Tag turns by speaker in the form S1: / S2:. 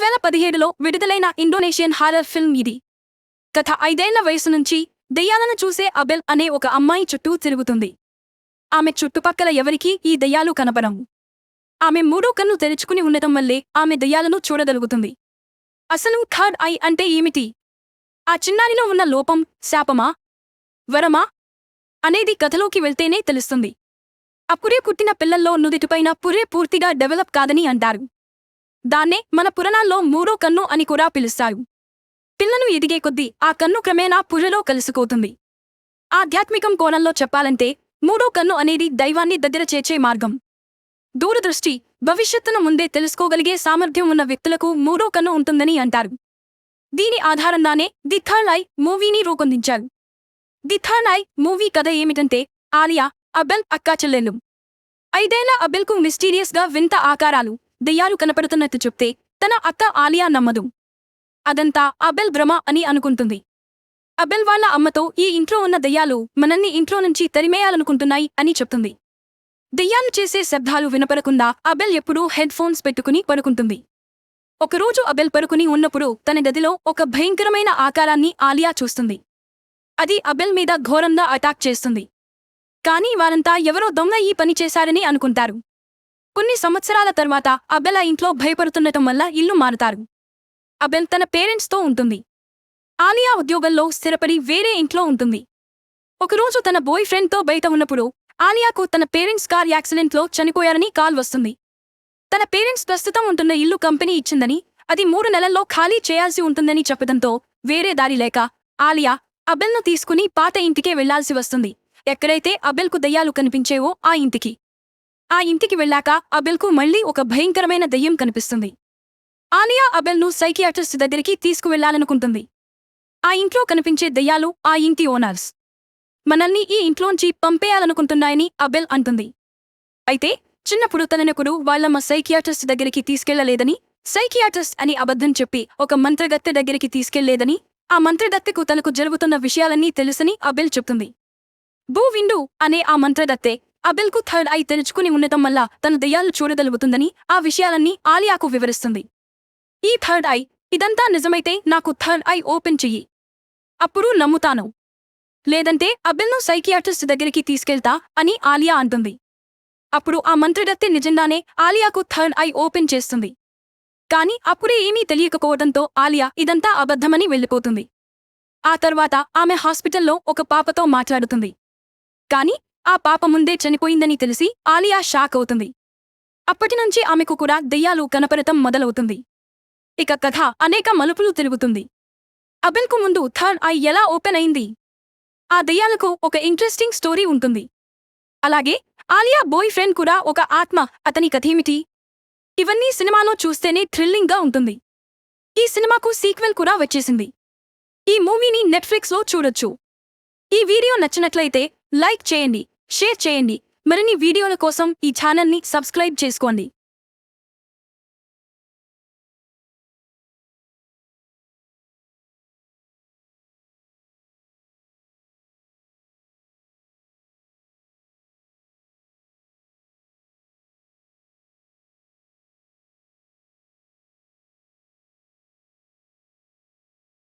S1: వేల పదిహేడులో విడుదలైన ఇండోనేషియన్ హారర్ ఫిల్మ్ ఇది. కథ ఐదేళ్ళ వయసు నుంచి దెయ్యాలను చూసే అబెల్ అనే ఒక అమ్మాయి చుట్టూ తిరుగుతుంది. ఆమె చుట్టుపక్కల ఎవరికీ ఈ దెయ్యాలు కనపడవు. ఆమె మూడో కన్ను తెరుచుకుని ఉండటం వల్లే ఆమె దెయ్యాలను చూడగలుగుతుంది. అసలు థర్డ్ ఐ అంటే ఏమిటి? ఆ చిన్నారిలో ఉన్న లోపం శాపమా? వరమా? అనేది కథలోకి వెళ్తేనే తెలుస్తుంది. అప్పుడే పుట్టిన పిల్లల్లో నుదిటిపైన పురే పూర్తిగా డెవలప్ కాదని అంటారు. దాన్నే మన పురాణాల్లో మూడో కన్ను అని కూడా పిలుస్తారు. పిల్లను ఎదిగే కొద్దీ ఆ కన్ను క్రమేణా పుర్రెలో కలిసిపోతుంది ఆధ్యాత్మికం కోణంలో చెప్పాలంటే మూడో కన్ను అనేది దైవాన్ని దగ్గర చేర్చే మార్గం. దూరదృష్టి భవిష్యత్తును ముందే తెలుసుకోగలిగే సామర్థ్యం ఉన్న వ్యక్తులకు మూడో కన్ను ఉంటుందని అంటారు. దీని ఆధారంగానే ది థర్డ్ మూవీని రూపొందించారు. ది థర్డ్ మూవీ కథ ఏమిటంటే ఆలియా అబెల్ అక్కా చెల్లెలు ఐదేళ్ళ అబెల్కు మిస్టీరియస్గా వింత ఆకారాలు దెయ్యాలు కనపడుతున్నట్టు చెప్తే తన అత్త ఆలియా నమ్మదు. అదంతా అబెల్ భ్రమ అని అనుకుంటుంది. అబెల్ వాళ్ళ అమ్మతో ఈ ఇంట్లో ఉన్న దెయ్యాలు మనల్ని ఇంట్లో నుంచి తరిమేయాలనుకుంటున్నాయి అని చెప్తుంది. దెయ్యాలు చేసే శబ్దాలు వినపడకుండా అబెల్ ఎప్పుడూ హెడ్ ఫోన్స్ పెట్టుకుని పడుకుంటుంది. ఒకరోజు అబెల్ పరుకుని ఉన్నప్పుడు తన గదిలో ఒక భయంకరమైన ఆకారాన్ని ఆలియా చూస్తుంది. అది అబెల్ మీద ఘోరంగా అటాక్ చేస్తుంది. కానీ వారంతా ఎవరో దొంగ ఈ పని చేశారని అనుకుంటారు. కొన్ని సంవత్సరాల తర్వాత అబెల్ ఇంట్లో భయపడుతుండటం వల్ల ఇల్లు మారుతారు. అబెల్ తన పేరెంట్స్తో ఉంటుంది. ఆలియా ఉద్యోగంలో స్థిరపడి వేరే ఇంట్లో ఉంటుంది. ఒకరోజు తన బాయ్ ఫ్రెండ్తో బయట ఉన్నప్పుడు ఆలియాకు తన పేరెంట్స్ కార్ యాక్సిడెంట్లో చనిపోయారని కాల్ వస్తుంది. తన పేరెంట్స్ ప్రస్తుతం ఉంటున్న ఇల్లు కంపెనీ ఇచ్చిందని అది మూడు నెలల్లో ఖాళీ చేయాల్సి ఉంటుందని చెప్పడంతో వేరే దారి లేక ఆలియా అబెల్ను తీసుకుని పాత ఇంటికే వెళ్ళాల్సి వస్తుంది. ఎక్కడైతే అబెల్కు దయ్యాలు కనిపించేవో ఆ ఇంటికి. ఆ ఇంటికి వెళ్ళాక అబెల్కు మళ్ళీ ఒక భయంకరమైన దయ్యం కనిపిస్తుంది. ఆలియా అబెల్ను సైకియాట్రిస్ట్ దగ్గరికి తీసుకువెళ్ళాలనుకుంటుంది. ఆ ఇంట్లో కనిపించే దయ్యాలు ఆ ఇంటి ఓనర్స్. మనల్ని ఈ ఇంట్లోంచి పంపేయాలనుకుంటున్నాయని అబెల్ అంటుంది. అయితే చిన్నప్పుడు తననకుడు వాళ్ళమ్మ సైకియాట్రిస్ట్ దగ్గరికి తీసుకెళ్ళలేదని సైకియాట్రిస్ట్ అని అబద్ధం చెప్పి ఒక మంత్రగత్తె దగ్గరికి తీసుకెళ్ళేదని ఆ మంత్రదత్తెకు తనకు జరుగుతున్న విషయాలన్నీ తెలుసని అబెల్ చెప్తుంది. భూ విండు అనే ఆ మంత్రదత్తే అబెల్కు థర్డ్ ఐ తెరుచుకుని ఉండటం వల్ల తన దెయ్యాలు చూడగలుగుతుందని ఆ విషయాలన్నీ ఆలియాకు వివరిస్తుంది. ఈ థర్డ్ ఐ ఇదంతా నిజమైతే నాకు థర్డ్ ఐ ఓపెన్ చెయ్యి. అప్పుడు నమ్ముతాను. లేదంటే అబెల్ను సైకియాట్రిస్ట్ దగ్గరికి తీసుకెళ్తా అని ఆలియా అంటుంది. అప్పుడు ఆ మంత్రిదత్తి నిజంగానే ఆలియాకు థర్డ్ ఐ ఓపెన్ చేస్తుంది. కాని అప్పుడే ఏమీ తెలియకపోవడంతో ఆలియా ఇదంతా అబద్ధమని వెళ్ళిపోతుంది. ఆ తర్వాత ఆమె హాస్పిటల్లో ఒక పాపతో మాట్లాడుతుంది. కాని ఆ పాప ముందే చనిపోయిందని తెలిసి ఆలియా షాక్ అవుతుంది. అప్పటినుంచి ఆమెకు కూడా దెయ్యాలు కనపడటం మొదలవుతుంది. ఇక కథ అనేక మలుపులు తిరుగుతుంది. అబిల్కు ముందు థర్డ్ ఐ ఎలా ఓపెన్ అయింది? ఆ దెయ్యాలకు ఒక ఇంట్రెస్టింగ్ స్టోరీ ఉంటుంది. అలాగే ఆలియా బాయ్ ఫ్రెండ్ కూడా ఒక ఆత్మ అతని కథేమిటి ఇవన్నీ సినిమాలో చూస్తేనే థ్రిల్లింగ్గా ఉంటుంది. ఈ సినిమాకు సీక్వెల్ కూడా వచ్చేసింది. ఈ మూవీని నెట్ఫ్లిక్స్లో చూడొచ్చు. ఈ వీడియో నచ్చినట్లయితే లైక్ చేయండి. షేర్ చేయండి. మరిన్ని వీడియోల కోసం ఈ ఛానల్ని సబ్స్క్రైబ్ చేసుకోండి.